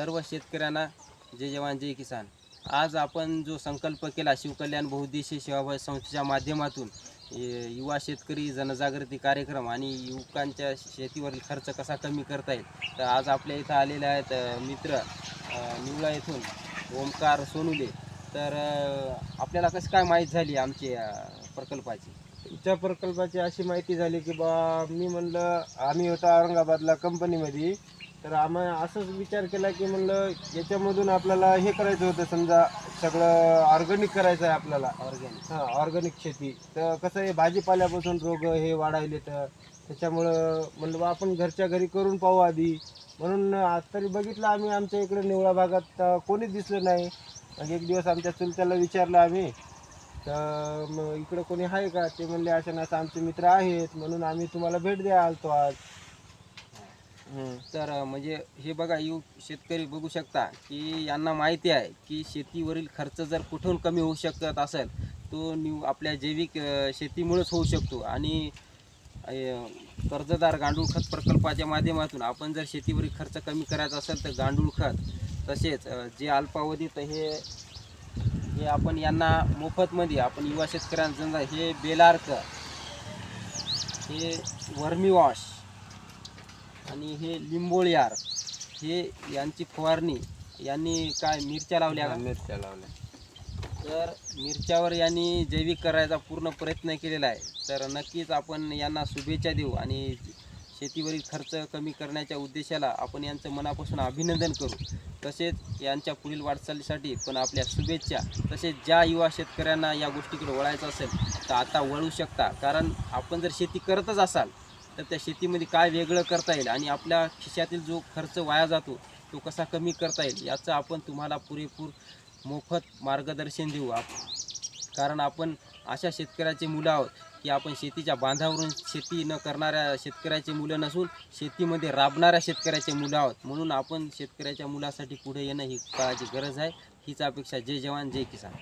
सर्व शेतकऱ्यांना जय जवान जय किसान. आज आपण जो संकल्प केला शिवकल्याण बहुद्देशीय सेवाभावी संस्थेच्या माध्यमातून युवा शेतकरी जनजागृती कार्यक्रम आणि युवकांच्या शेतीवरील खर्च कसा कमी करता येईल तर आज आपल्या इथं आलेले आहेत मित्र निवळा येथून ओमकार सोनुले. तर आपल्याला कसं काय माहीत झाली आमची प्रकल्पाची? तुमच्या प्रकल्पाची अशी माहिती झाली की बा मी म्हणलं आम्ही होतो औरंगाबादला कंपनीमध्ये तर आम्ही असंच विचार केला की म्हणलं याच्यामधून आपल्याला हे करायचं होतं समजा सगळं ऑर्गॅनिक करायचं आहे आपल्याला. ऑर्गॅनिक हां ऑर्गॅनिक शेती. तर कसं आहे भाजीपाल्यापासून रोग हे वाढायले तर त्याच्यामुळं म्हणलं आपण घरच्या घरी करून पाहू आधी. म्हणून आज तरी बघितलं आम्ही आमच्या इकडे निवळा भागात कोणीच दिसलं नाही. मग एक दिवस आमच्या चुलत्याला विचारलं आम्ही तर मग इकडं कोणी आहे का? ते म्हणले असे ना आमचे मित्र आहेत म्हणून आम्ही तुम्हाला भेट द्या आलतो आज. तर म्हणजे हे बघा यू शेतकरी बघू शकता की यांना माहिती आहे की शेतीवरील खर्च जर कुठून कमी होऊ शकत असेल तो न्यू आपल्या जैविक शेतीमुळेच होऊ शकतो. आणि कर्जदार गांडूळ खत प्रकल्पाच्या माध्यमातून आपण जर शेतीवरील खर्च कमी करायचा असेल तर गांडूळ खत तसेच जे अल्पावधीत हे हे आपण यांना मोफतमध्ये आपण युवा शेतकऱ्यांना हे बेलार्क हे वर्मी वॉश आणि हे लिंबोळी यार हे यांची फवारणी यांनी काय मिरच्या लावल्या का? मिरच्या लावल्या. तर मिरच्यावर यांनी जैविक करायचा पूर्ण प्रयत्न केलेला आहे. तर नक्कीच आपण यांना शुभेच्छा देऊ आणि शेतीवरील खर्च कमी करण्याच्या उद्देशाला आपण यांचं मनापासून अभिनंदन करू. तसेच यांच्या पुढील वाटचालीसाठी पण आपल्या शुभेच्छा. तसेच ज्या युवा शेतकऱ्यांना या गोष्टीकडे वळायचं असेल तर आता वळू शकता. कारण आपण जर शेती करतच असाल तर त्या शेतीमध्ये काय वेगळं करता येईल आणि आपल्या खिशातील जो खर्च वाया जातो तो कसा कमी करता येईल याचं आपण तुम्हाला पुरेपूर मोफत मार्गदर्शन देऊ. आप कारण आपण अशा शेतकऱ्याचे मुलं आहोत की आपण शेतीच्या बांधावरून शेती न करणाऱ्या शेतकऱ्याचे मुलं नसून शेतीमध्ये राबणाऱ्या शेतकऱ्याचे मुलं आहोत. म्हणून आपण शेतकऱ्याच्या मुलासाठी पुढे येणं ही काळाची गरज आहे. हीच अपेक्षा. जय जवान जय किसान.